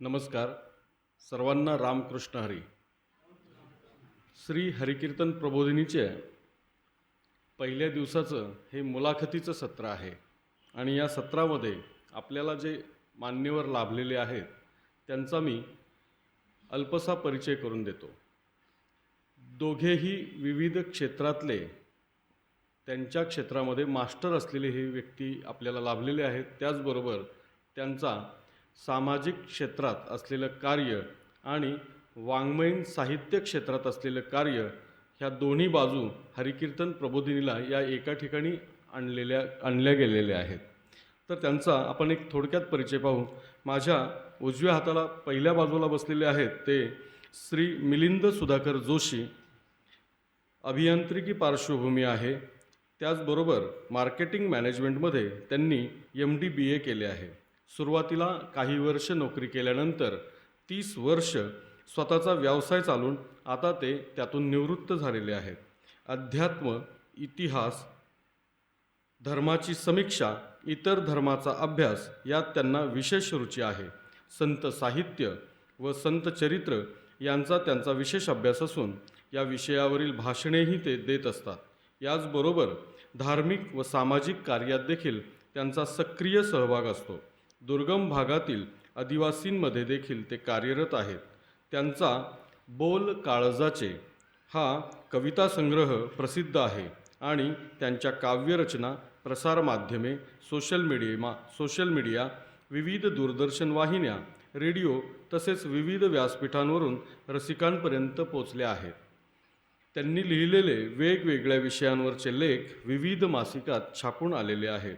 नमस्कार. सर्वांना रामकृष्ण हरी. श्री हरिकीर्तन प्रबोधिनीचे पहिल्या दिवसाचं हे मुलाखतीचं सत्र आहे आणि या सत्रामध्ये आपल्याला जे मान्यवर लाभलेले आहेत त्यांचा मी अल्पसा परिचय करून देतो. दोघेही विविध क्षेत्रातले त्यांच्या क्षेत्रामध्ये मास्टर असलेले हे व्यक्ती आपल्याला लाभलेले आहेत. त्याचबरोबर त्यांचा सामाजिक क्षेत्रात असलेलं कार्य आणि वाङ्मयीन साहित्य क्षेत्रात असलेलं कार्य ह्या दोन्ही बाजू हरिकीर्तन प्रबोधिनीला या एका ठिकाणी आणलेल्या आणल्या गेलेल्या आहेत. तर त्यांचा आपण एक थोडक्यात परिचय पाहू. माझ्या उजव्या हाताला पहिल्या बाजूला बसलेले आहेत ते श्री मिलिंद सुधाकर जोशी. अभियांत्रिकी पार्श्वभूमी आहे. त्याचबरोबर मार्केटिंग मॅनेजमेंटमध्ये त्यांनी एम डी बी ए केले आहे. सुरुवातीला काही वर्ष नोकरी केल्यानंतर तीस वर्ष स्वतःचा व्यवसाय चालून आता ते त्यातून निवृत्त झालेले आहेत. अध्यात्म इतिहास धर्माची समीक्षा इतर धर्माचा अभ्यास यात त्यांना विशेष रुची आहे. संत साहित्य व संत चरित्र यांचा त्यांचा विशेष अभ्यास असून या विषयावरील भाषणेही ते देत असतात. याचबरोबर धार्मिक व सामाजिक कार्यात देखील त्यांचा सक्रिय सहभाग असतो. दुर्गम भागातील आदिवासींमध्ये देखील ते कार्यरत आहेत. त्यांचा बोल काळजाचे हा कविता संग्रह प्रसिद्ध आहे आणि त्यांच्या काव्यरचना प्रसारमाध्यमे सोशल मीडिया सोशल मीडिया विविध दूरदर्शन वाहिन्या रेडिओ तसेच विविध व्यासपीठांवरून रसिकांपर्यंत पोचल्या आहेत. त्यांनी लिहिलेले वेगवेगळ्या विषयांवरचे लेख विविध मासिकात छापून आलेले आहेत.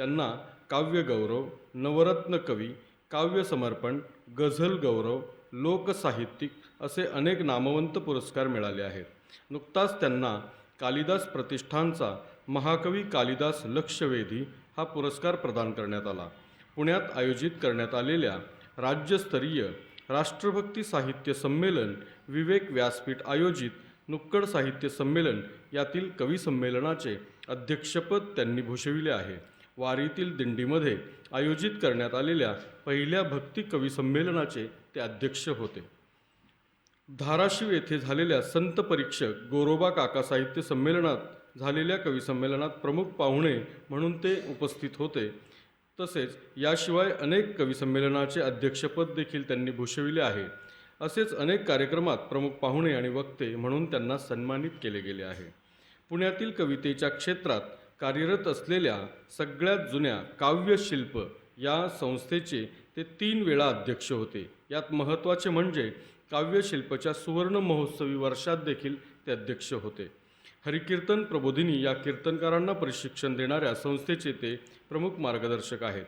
त्यांना काव्यगौरव नवरत्न कवी काव्यसमर्पण गझल गौरव लोकसाहित्यिक असे अनेक नामवंत पुरस्कार मिळाले आहेत. नुकताच त्यांना कालिदास प्रतिष्ठानचा महाकवी कालिदास लक्षवेधी हा पुरस्कार प्रदान करण्यात आला. पुण्यात आयोजित करण्यात आलेल्या राज्यस्तरीय राष्ट्रभक्ती साहित्य संमेलन विवेक व्यासपीठ आयोजित नुक्कड साहित्य संमेलन यातील कवी संमेलनाचे अध्यक्षपद त्यांनी भूषविले आहे. वारीतील दिंडीमध्ये आयोजित करण्यात आलेल्या पहिल्या भक्ती कवी संमेलनाचे ते अध्यक्ष होते. धाराशिव येथे झालेल्या संत परीक्षक गोरोबा काका साहित्य संमेलनात झालेल्या कविसंमेलनात प्रमुख पाहुणे म्हणून ते उपस्थित होते. तसेच याशिवाय अनेक कविसंमेलनाचे अध्यक्षपद देखील त्यांनी भूषविले आहे. असेच अनेक कार्यक्रमात प्रमुख पाहुणे आणि वक्ते म्हणून त्यांना सन्मानित केले गेले आहे. पुण्यातील कवितेच्या क्षेत्रात कार्यरत असलेल्या सगळ्यात जुन्या काव्यशिल्प या संस्थेचे ते तीन वेळा अध्यक्ष होते. यात महत्त्वाचे म्हणजे काव्यशिल्पच्या सुवर्ण महोत्सवी वर्षात देखील ते अध्यक्ष होते. हरिकीर्तन प्रबोधिनी या कीर्तनकारांना प्रशिक्षण देणाऱ्या संस्थेचे ते प्रमुख मार्गदर्शक आहेत.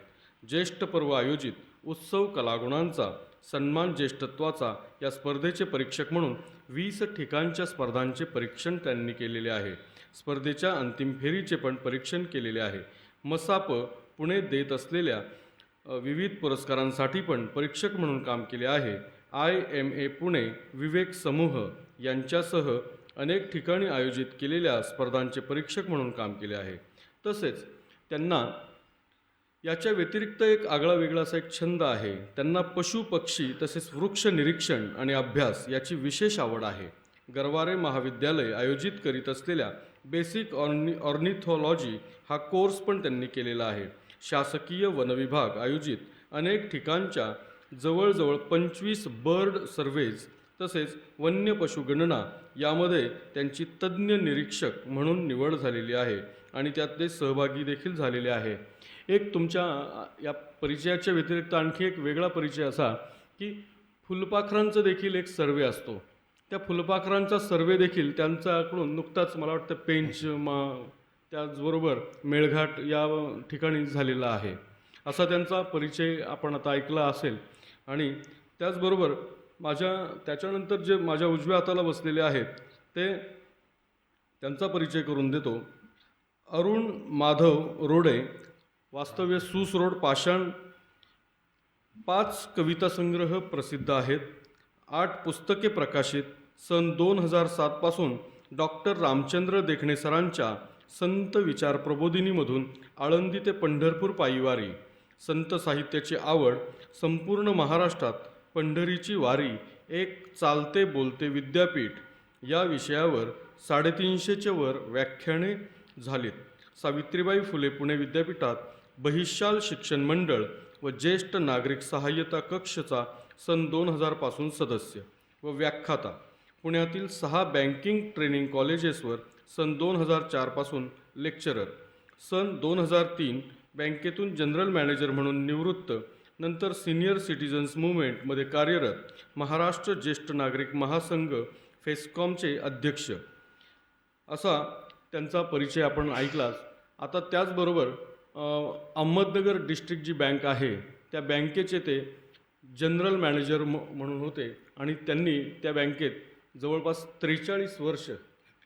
ज्येष्ठ पर्व आयोजित उत्सव कलागुणांचा सन्मान ज्येष्ठत्वाचा या स्पर्धेचे परीक्षक म्हणून वीस ठिकाणच्या स्पर्धांचे परीक्षण त्यांनी केलेले आहे. स्पर्धेच्या अंतिम फेरीचे पण परीक्षण केलेले आहे. मसाप पुणे देत असलेल्या विविध पुरस्कारांसाठी पण परीक्षक म्हणून काम केले आहे. I M A Pune Vivek समूह यांच्यासह अनेक ठिकाणी आयोजित केलेल्या स्पर्धांचे परीक्षक म्हणून काम केले आहे. तसेच त्यांना याच्या व्यतिरिक्त एक आगळा वेगळा असा एक छंद आहे. त्यांना पशु पक्षी तसेच वृक्ष निरीक्षण आणि अभ्यास याची विशेष आवड आहे. गरवारे महाविद्यालय आयोजित करीत असलेल्या बेसिक ऑर्नि ऑर्निथॉलॉजी हा कोर्स पण त्यांनी केलेला आहे. शासकीय वनविभाग आयोजित अनेक ठिकाणच्या जवळजवळ पंचवीस बर्ड सर्वेज तसेच वन्य पशुगणना यामध्ये त्यांची तज्ज्ञ निरीक्षक म्हणून निवड झालेली आहे. आणि त्यात ते सहभागी देखील झालेले आहे. एक तुमच्या या परिचयाच्या व्यतिरिक्त आणखी एक वेगळा परिचय असा की फुलपाखरांचं देखील एक सर्वे असतो. त्या फुलपाखरांचा सर्वे देखील त्यांच्याकडून नुकताच मला वाटतं पेंच मा त्याचबरोबर मेळघाट या ठिकाणी झालेला आहे. असा त्यांचा परिचय आपण आता ऐकला असेल. आणि त्याचबरोबर माझ्या त्याच्यानंतर जे माझ्या उजव्या हाताला बसलेले आहेत ते त्यांचा परिचय करून देतो. अरुण माधव रोडे वास्तव्य सूस रोड पाषाण. पाच कविता संग्रह प्रसिद्ध आहेत. आठ पुस्तके प्रकाशित. सन दोन हजार सातपासून डॉक्टर रामचंद्र देखणे सरांच्या संत विचार प्रबोधिनीमधून आळंदी ते पंढरपूर पायीवारी. संत साहित्याची आवड संपूर्ण महाराष्ट्रात पंढरीची वारी एक चालते बोलते विद्यापीठ या विषयावर साडेतीनशेच्या वर व्याख्याने झालीत. सावित्रीबाई फुले पुणे विद्यापीठात बहिशाल शिक्षण मंडळ व ज्येष्ठ नागरिक सहाय्यता कक्षचा सन दोन हजारपासून सदस्य व व्याख्याता. पुण्यातील सहा बँकिंग ट्रेनिंग कॉलेजेसवर सन दोन हजार चारपासून लेक्चरर. सन दोन हजार तीन बँकेतून जनरल मॅनेजर म्हणून निवृत्त नंतर सिनियर सिटीजन्स मुवमेंटमध्ये कार्यरत महाराष्ट्र ज्येष्ठ नागरिक महासंघ फेस्कॉमचे अध्यक्ष. असा त्यांचा परिचय आपण ऐकलाच. आता त्याचबरोबर अहमदनगर डिस्ट्रिक्ट जी बँक आहे. त्या बँकेचे ते जनरल मॅनेजर म म्हणून होते आणि त्यांनी त्या बँकेत जवळपास त्रेचाळीस वर्ष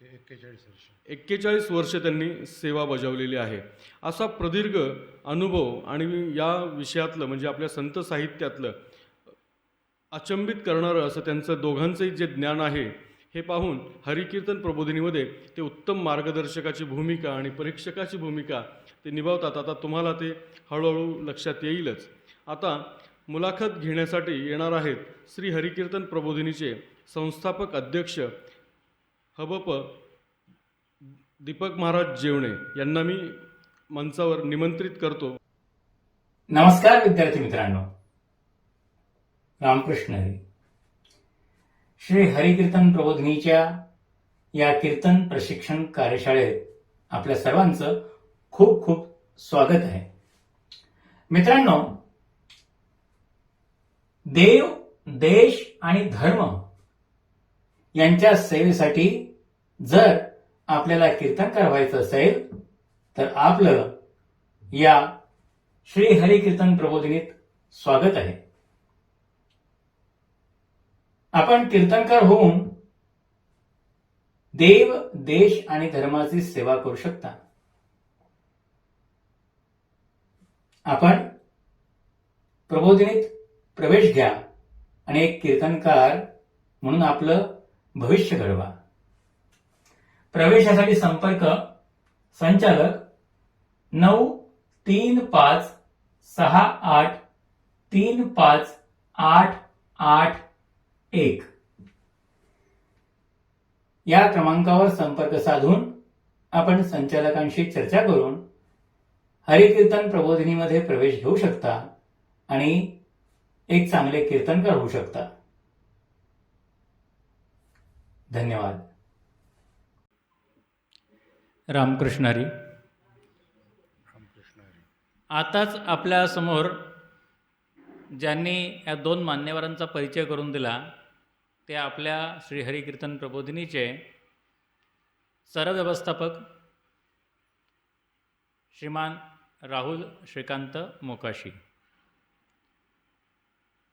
एक्केचाळीस वर्ष. एक्केचाळीस वर्ष त्यांनी सेवा बजावलेली आहे. असा प्रदीर्घ अनुभव आणि या विषयातलं म्हणजे आपल्या संत साहित्यातलं अचंबित करणारं असं त्यांचं दोघांचंही जे ज्ञान आहे हे पाहून हरिकीर्तन प्रबोधिनीमध्ये ते उत्तम मार्गदर्शकाची भूमिका आणि परीक्षकाची भूमिका ते निभावतात. आता तुम्हाला ते हळूहळू लक्षात येईलच. आता मुलाखत घेण्यासाठी येणार आहेत श्री हरिकीर्तन प्रबोधिनीचे संस्थापक अध्यक्ष हबप दीपक महाराज जेवणे यांना मी मंचावर निमंत्रित करतो. नमस्कार विद्यार्थी मित्रांनो. रामकृष्ण हरी श्री हरिकीर्तन प्रबोधिनीच्या या कीर्तन प्रशिक्षण कार्यशाळेत आपल्या सर्वांचं खूप खूप स्वागत आहे. मित्रांनो देव देश आणि धर्म यांच्या सेवेसाठी जर आपल्याला कीर्तनकार व्हायचं असेल तर आपलं या श्री हरिकीर्तन प्रबोधिनीत स्वागत आहे. आपण कीर्तनकार होऊन देव देश आणि धर्माची सेवा करू शकता. आपण प्रबोधिनीत प्रवेश घ्या आणि एक कीर्तनकार म्हणून आपलं भविष्य घडवा. प्रवेशासाठी संपर्क संचालक नऊ तीन पाच सहा आठ तीन पाच आठ आठ एक. या क्रमांकावर संपर्क साधून आपण संचालकांशी चर्चा करून हरिकीर्तन प्रबोधिनीमध्ये प्रवेश घेऊ शकता आणि एक चांगले कीर्तनकार होऊ शकता. धन्यवाद. रामकृष्ण हरी. रामकृष्ण हरी. आताच आपल्यासमोर ज्यांनी या दोन मान्यवरांचा परिचय करून दिला ते आपल्या श्रीहरी कीर्तन प्रबोधिनीचे सरव्यवस्थापक श्रीमान राहुल श्रीकांत मोकाशी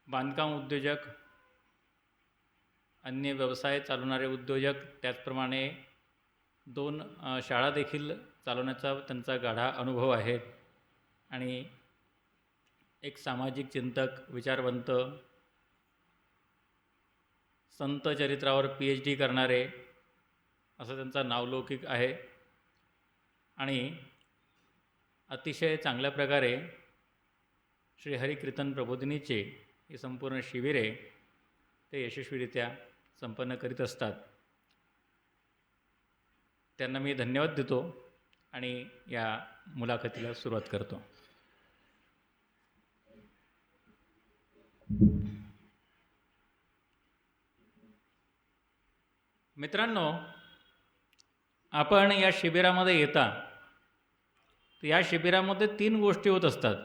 बांधकाम उद्योजक अन्य व्यवसाय चालवणारे उद्योजक त्याचप्रमाणे दोन शाळा देखील चालवण्याचा त्यांचा गाढा अनुभव आहे. आणि एक सामाजिक चिंतक विचारवंत संत चरित्रावर पी एच डी करणारे असं त्यांचा नावलौकिक आहे. आणि अतिशय चांगल्या प्रकारे श्रीहरी कीर्तन प्रबोधिनीचे ही संपूर्ण शिबिरे ते यशस्वीरित्या संपन्न करीत असतात. त्यांना मी धन्यवाद देतो आणि या मुलाखतीला सुरुवात करतो. मित्रांनो आपण या शिबिरामध्ये येता तर या शिबिरामध्ये तीन गोष्टी होत असतात.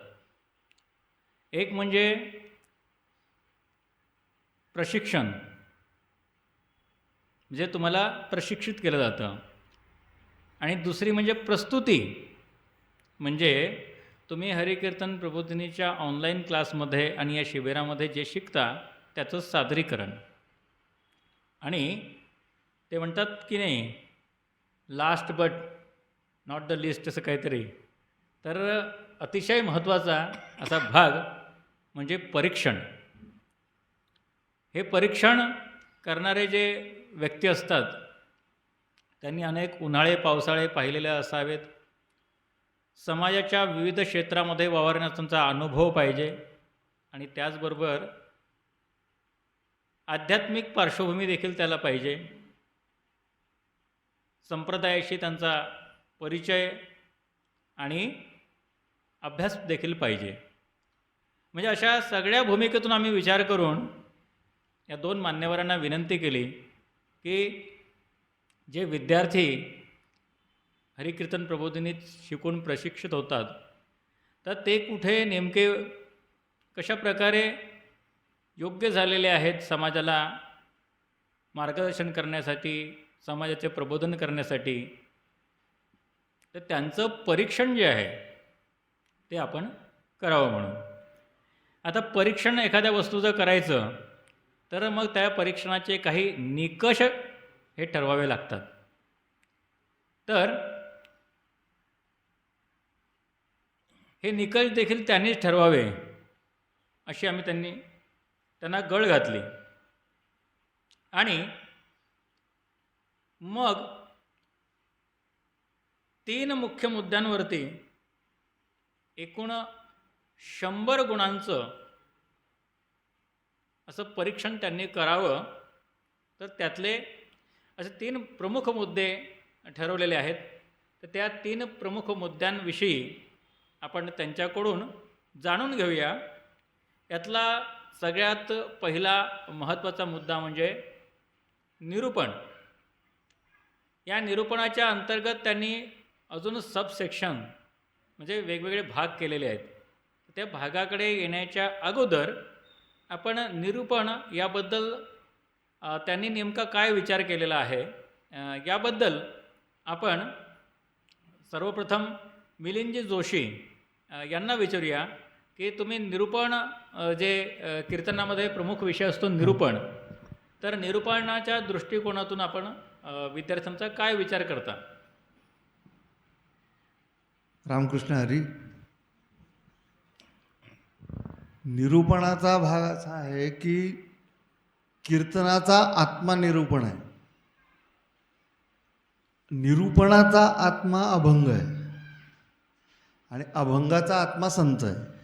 एक म्हणजे प्रशिक्षण म्हणजे तुम्हाला प्रशिक्षित केलं जातं. आणि दुसरी म्हणजे प्रस्तुती म्हणजे तुम्ही हरिकीर्तन प्रबोधिनीच्या ऑनलाईन क्लासमध्ये आणि या शिबिरामध्ये जे शिकता त्याचं सादरीकरण. आणि ते म्हणतात की नाही last but not the list असं काहीतरी. तर अतिशय महत्त्वाचा असा भाग म्हणजे परीक्षण. हे परीक्षण करणारे जे व्यक्ती असतात त्यांनी अनेक उन्हाळे पावसाळे पाहिलेले असावेत. समाजाच्या विविध क्षेत्रामध्ये वावरण्याचा त्यांचा अनुभव पाहिजे आणि त्याचबरोबर आध्यात्मिक पार्श्वभूमी देखील त्याला पाहिजे. संप्रदायाशी त्यांचा परिचय आणि अभ्यास देखील पाहिजे. म्हणजे अशा सगळ्या भूमिकेतून आम्ही विचार करून या दोन मान्यवरांना विनंती केली की जे विद्यार्थी हरिकीर्तन प्रबोधिनीत शिकून प्रशिक्षित होतात तर ते कुठे नेमके कशा प्रकारे योग्य झालेले आहेत समाजाला मार्गदर्शन करण्यासाठी समाजाचे प्रबोधन करण्यासाठी तर त्यांचं परीक्षण जे आहे ते आपण करावं म्हणून. आता परीक्षण एखाद्या वस्तूचं करायचं तर मग त्या परीक्षणाचे काही निकष हे ठरवावे लागतात. तर हे निकष देखील त्यांनीच ठरवावे अशी आम्ही त्यांनी त्यांना गळ घातली. आणि मग तीन मुख्य मुद्द्यांवरती एकूण शंभर गुणांचं असं परीक्षण त्यांनी करावं. तर त्यातले असे तीन प्रमुख मुद्दे ठरवलेले आहेत. तर त्या तीन प्रमुख मुद्द्यांविषयी आपण त्यांच्याकडून जाणून घेऊया. यातला सगळ्यात पहिला महत्त्वाचा मुद्दा म्हणजे निरूपण. या निरूपणाच्या अंतर्गत त्यांनी अजून सबसेक्शन म्हणजे वेगवेगळे भाग केलेले आहेत. त्या भागाकडे येण्याच्या अगोदर आपण निरूपण याबद्दल त्यांनी नेमका काय विचार केलेला आहे याबद्दल आपण सर्वप्रथम मिलिंदजी जोशी यांना विचारूया की तुम्ही निरूपण जे कीर्तनामध्ये प्रमुख विषय असतो निरूपण. तर निरूपणाच्या दृष्टिकोनातून आपण विद्यार्थ्यांचा काय विचार करता? रामकृष्ण हरी निरूपणाचा भाग असा आहे की कीर्तनाचा आत्मा निरूपण आहे. निरूपणाचा आत्मा अभंग आहे. आणि अभंगाचा आत्मा संत आहे.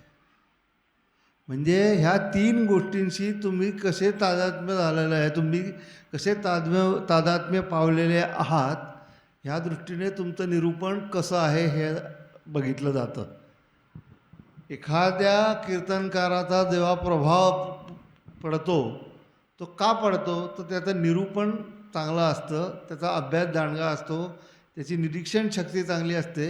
म्हणजे ह्या तीन गोष्टींशी तुम्ही कसे तादात्म्य झालेलं आहे तुम्ही कसे तादम्य तादात्म्य पावलेले आहात ह्या दृष्टीने तुमचं निरूपण कसं आहे हे बघितलं जातं. एखाद्या कीर्तनकाराचा जेव्हा प्रभाव पडतो तो का पडतो? तर त्याचं निरूपण चांगलं असतं त्याचा अभ्यास दांडगा असतो त्याची निरीक्षण शक्ती चांगली असते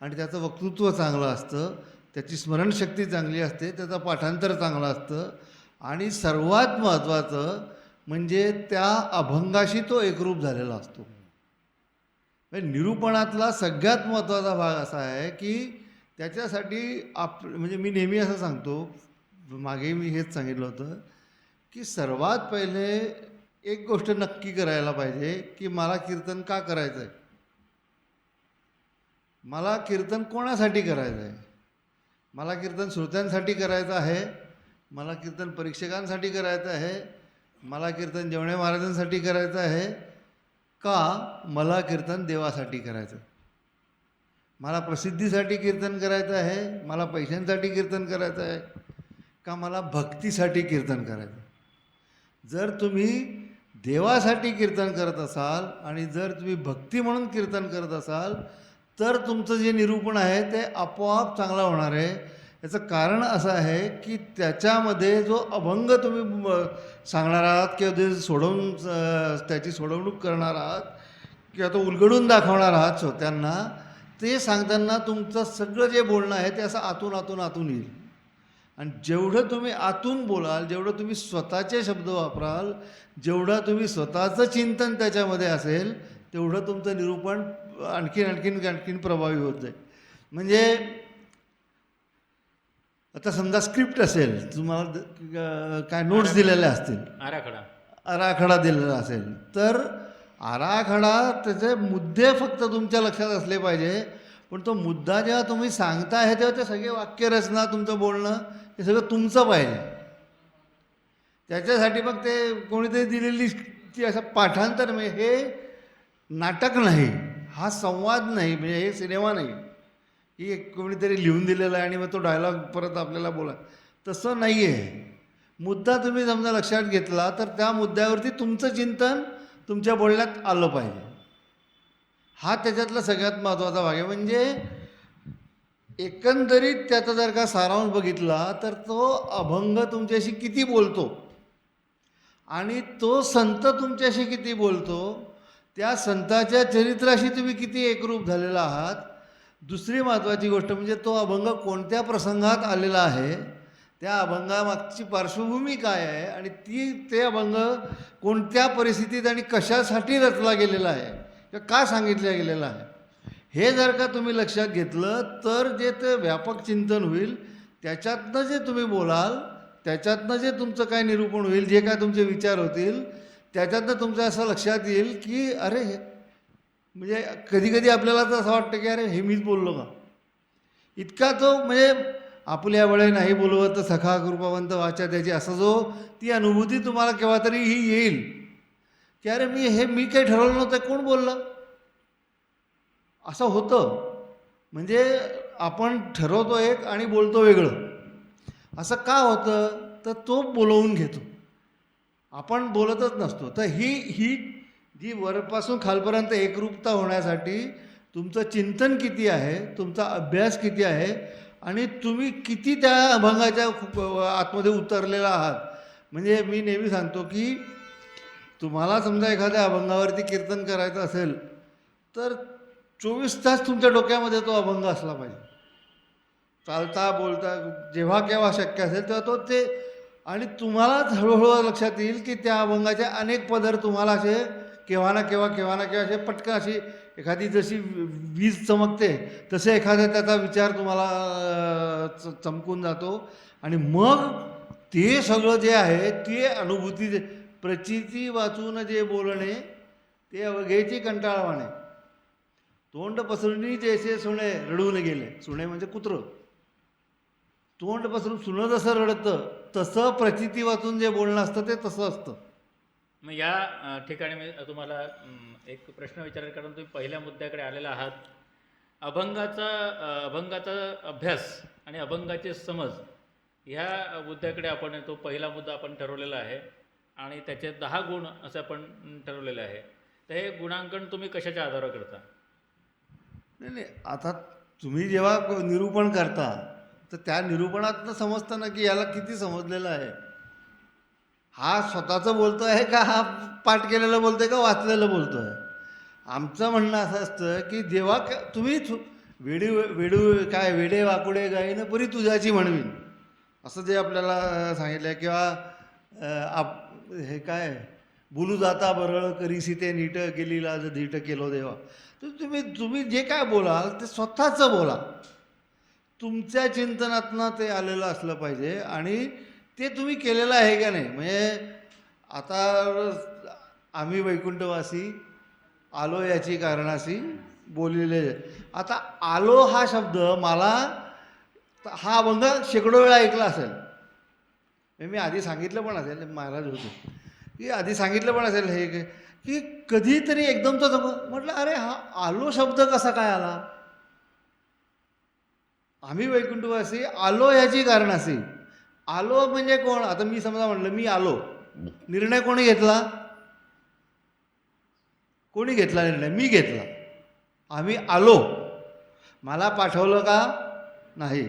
आणि त्याचं वक्तृत्व चांगलं असतं. त्याची स्मरणशक्ती चांगली असते त्याचं पाठांतर चांगलं असतं. आणि सर्वात महत्त्वाचं म्हणजे त्या अभंगाशी तो एकरूप झालेला असतो. म्हणजे निरूपणातला सगळ्यात महत्त्वाचा भाग असा आहे की त्याच्यासाठी आप म्हणजे मी नेहमी असं सांगतो मागे मी हेच सांगितलं होतं की सर्वात पहिले एक गोष्ट नक्की करायला पाहिजे की मला कीर्तन का करायचं आहे मला कीर्तन कोणासाठी करायचं आहे मला कीर्तन श्रोत्यांसाठी करायचं आहे मला कीर्तन परीक्षकांसाठी करायचं आहे मला कीर्तन जेवणे महाराजांसाठी करायचं आहे का मला कीर्तन देवासाठी करायचं? मला प्रसिद्धीसाठी कीर्तन करायचं आहे मला पैशांसाठी कीर्तन करायचं आहे का मला भक्तीसाठी कीर्तन करायचं? जर तुम्ही देवासाठी कीर्तन करत असाल आणि जर तुम्ही भक्ती म्हणून कीर्तन करत असाल तर तुमचं जे निरूपण आहे ते आपोआप चांगलं होणार आहे. याचं कारण असं आहे की त्याच्यामध्ये जो अभंग तुम्ही सांगणार आहात किंवा ते सोडवून त्याची सोडवणूक करणार आहात किंवा तो उलगडून दाखवणार आहात श्रोत्यांना ते सांगताना तुमचं सगळं जे बोलणं आहे ते असं आतून आतून आतून येईल. आणि जेवढं तुम्ही आतून बोलाल जेवढं तुम्ही स्वतःचे शब्द वापराल जेवढं तुम्ही स्वतःचं चिंतन त्याच्यामध्ये असेल तेवढं तुमचं निरूपण आणखीन आणखीन आणखीन प्रभावी होत जाईल. म्हणजे आता समजा स्क्रिप्ट असेल तुम्हाला काय नोट्स दिलेल्या असतील. आराखडा. आराखडा दिलेला असेल. तर आराखडा त्याचे मुद्दे फक्त तुमच्या लक्षात असले पाहिजे. पण तो मुद्दा जेव्हा तुम्ही सांगताय तेव्हा ते सगळे वाक्यरचना तुमचं बोलणं हे सगळं तुमचं पाहिजे. त्याच्यासाठी मग ते कोणीतरी दिलेली ती असं पाठांतर म्हणजे हे नाटक नाही. हा संवाद नाही म्हणजे हे सिनेमा नाही. की एक कोणीतरी लिहून दिलेलं आहे आणि मग तो डायलॉग परत आपल्याला बोला. तसं नाही आहे मुद्दा तुम्ही समजा लक्षात घेतला तर त्या मुद्द्यावरती तुमचं चिंतन तुमच्या बोलण्यात आलं पाहिजे. हा त्याच्यातला सगळ्यात महत्त्वाचा भाग आहे. म्हणजे एकंदरीत त्याचा जर का सारांश बघितला तर तो अभंग तुमच्याशी किती बोलतो? आणि तो संत तुमच्याशी किती बोलतो? त्या संताच्या चरित्राशी तुम्ही किती एकरूप झालेला आहात? दुसरी महत्त्वाची गोष्ट म्हणजे तो अभंग कोणत्या प्रसंगात आलेला आहे? त्या अभंगामागची पार्श्वभूमी काय आहे? आणि ती ते अभंग कोणत्या परिस्थितीत आणि कशासाठी रचला गेलेला आहे? किंवा का सांगितला गेलेला आहे? हे जर का तुम्ही लक्षात घेतलं तर जे ते व्यापक चिंतन होईल त्याच्यातनं जे तुम्ही बोलाल त्याच्यातनं जे तुमचं काय निरूपण होईल जे काय तुमचे विचार होतील त्याच्यातनं तुमचं असं लक्षात येईल की अरे म्हणजे कधीकधी आपल्याला तर असं वाटतं की अरे हे मीच बोललो का? इतका तो म्हणजे आपल्या वेळे नाही बोलवत सखा कृपावंत वाचा त्याची असं जो ती अनुभूती तुम्हाला केव्हा तरी ही येईल. की अरे मी हे मी काही ठरवलं नव्हतं कोण बोललं? असं होतं. म्हणजे आपण ठरवतो एक आणि बोलतो वेगळं. असं का होतं? तर तो बोलवून घेतो. आपण बोलतच नसतो. तर ही ही जी वरपासून खालपर्यंत एकरूपता होण्यासाठी तुमचं चिंतन किती आहे तुमचा अभ्यास किती आहे आणि तुम्ही किती त्या अभंगाच्या खूप आतमध्ये उतरलेला आहात? म्हणजे मी नेहमी सांगतो की तुम्हाला समजा एखाद्या अभंगावरती कीर्तन करायचं असेल तर चोवीस तास तुमच्या डोक्यामध्ये तो अभंग असला पाहिजे. चालता बोलता जेव्हा केव्हा शक्य असेल तेव्हा तो ते आणि तुम्हालाच हळूहळू लक्षात येईल की त्या अभंगाचे अनेक पदर तुम्हाला असे केव्हा ना केव्हा केव्हा ना केव्हा असे पटकन अशी एखादी जशी वीज चमकते तसे एखादा त्याचा विचार तुम्हाला च चमकून जातो. आणि मग ते सगळं जे आहे ते अनुभूती जे प्रचिती वाचून जे बोलणे ते अवघ्याची कंटाळवाणे. तोंड पसरणी जैसे सुणे रडून गेले. सुणे म्हणजे कुत्रं. तोंड पसरून सुनं जसं रडतं तसं प्रचिती वाचून जे बोलणं असतं ते तसं असतं. मग या ठिकाणी मी तुम्हाला एक प्रश्न विचारेल कारण तुम्ही पहिल्या मुद्द्याकडे आलेला आहात. अभंगाचा अभंगाचा अभ्यास आणि अभंगाचे समज ह्या मुद्द्याकडे आपण तो पहिला मुद्दा आपण ठरवलेला आहे आणि त्याचे दहा गुण असं आपण ठरवलेलं आहे. तर हे गुणांकन तुम्ही कशाच्या आधारावर करता? नाही नाही आता तुम्ही जेव्हा निरूपण करता तर त्या निरूपणातनं समजतं ना की याला किती समजलेलं आहे. हा स्वतःचं बोलतो आहे का हा पाठ केलेलं बोलतो आहे का वाचलेलं बोलतो आहे आमचं म्हणणं असं असतं की देवा क- तुम्ही वेडी वेडू काय वेडे वाकुडे गाईन पुरी तुझ्याची म्हणवीन. असं जे आपल्याला सांगितलं आहे किंवा आप हे काय? बोलू जाता बरळ करीसी ते नीट गेली लाज धीट केलो देवा. तर तुम्ही तुम्ही जे काय बोलाल ते स्वतःचं बोला. तुमच्या चिंतनातनं ते आलेलं असलं पाहिजे आणि ते तुम्ही केलेलं आहे का नाही? म्हणजे आता आम्ही वैकुंठवासी आलो याची कारणाशी बोललेले. आता आलो हा शब्द मला हा अभंग शेकडो वेळा ऐकला असेल. हे मी आधी सांगितलं पण असेल महाराज होते. की आधी सांगितलं पण असेल हे की- की कधीतरी एकदम तो म्हटलं अरे हा आलो शब्द कसा काय आला? आम्ही वैकुंठवासी आलो ह्याची कारणासी आलो म्हणजे कोण? आता मी समजा म्हटलं मी आलो. निर्णय कोणी घेतला? कोणी घेतला निर्णय? मी घेतला. आम्ही आलो. मला पाठवलं का? नाही.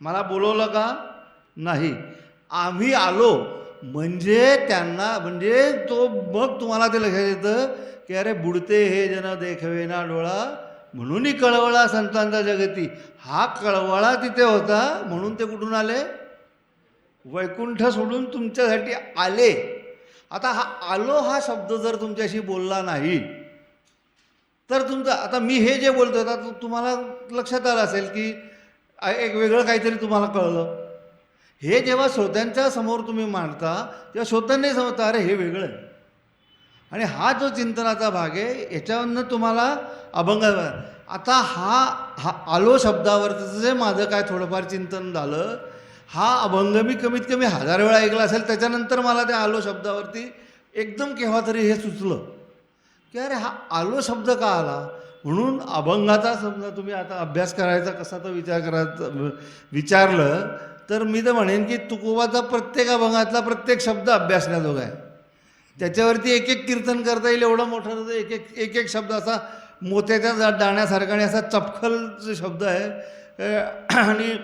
मला बोलवलं का? नाही. आम्ही आलो. म्हणजे त्यांना म्हणजे तो मग तुम्हाला ते लक्षात येतं की अरे बुडते हे जन देखवे ना डोळा. म्हणूनही कळवळा संतांचा जगती. हा कळवळा तिथे होता म्हणून ते कुठून आले? वैकुंठ सोडून तुमच्यासाठी आले. आता हा आलो हा शब्द जर तुमच्याशी बोलला नाही तर तुमचं आता मी हे जे बोलतो आता तुम्हाला लक्षात आलं असेल की एक वेगळं काहीतरी तुम्हाला कळलं. हे जेव्हा श्रोत्यांच्या समोर तुम्ही मांडता तेव्हा श्रोत्यांनी समजता अरे हे वेगळं आहे. आणि हा जो चिंतनाचा भाग आहे याच्यावरनं तुम्हाला अभंग आता हा हा आलो शब्दावरचं जे माझं काय थोडंफार चिंतन झालं हा अभंग मी कमीत कमी हजार वेळा ऐकला असेल त्याच्यानंतर मला त्या आलो शब्दावरती एकदम केव्हा तरी हे सुचलं. की अरे हा आलो शब्द का आला? म्हणून अभंगाचा समजा तुम्ही आता अभ्यास करायचा कसा तो विचार करायचा विचारलं तर मी तर म्हणेन की तुकोबाचा प्रत्येक अभंगातला प्रत्येक शब्द अभ्यासण्याजोगा आहे. त्याच्यावरती एक एक कीर्तन करता येईल एवढं मोठं एक एक एक एक शब्द असा मोत्याच्या जा- दाण्यासारखा आणि असा चपखल जो शब्द आहे. आणि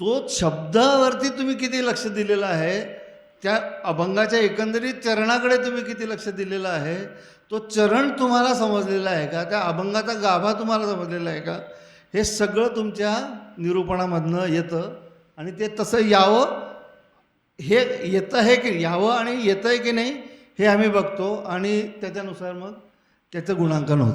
तो शब्दावरती तुम्ही किती लक्ष दिलेलं आहे त्या अभंगाच्या एकंदरीत चरणाकडे तुम्ही किती लक्ष दिलेलं आहे तो चरण तुम्हाला समजलेला आहे का? त्या अभंगाचा गाभा तुम्हाला समजलेला आहे का? हे सगळं तुमच्या निरूपणामधनं येतं आणि ते तसं यावं हे येतं आहे की यावं आणि येतं आहे की नाही हे आम्ही बघतो आणि त्याच्यानुसार मग त्याचं गुणांकन होतं.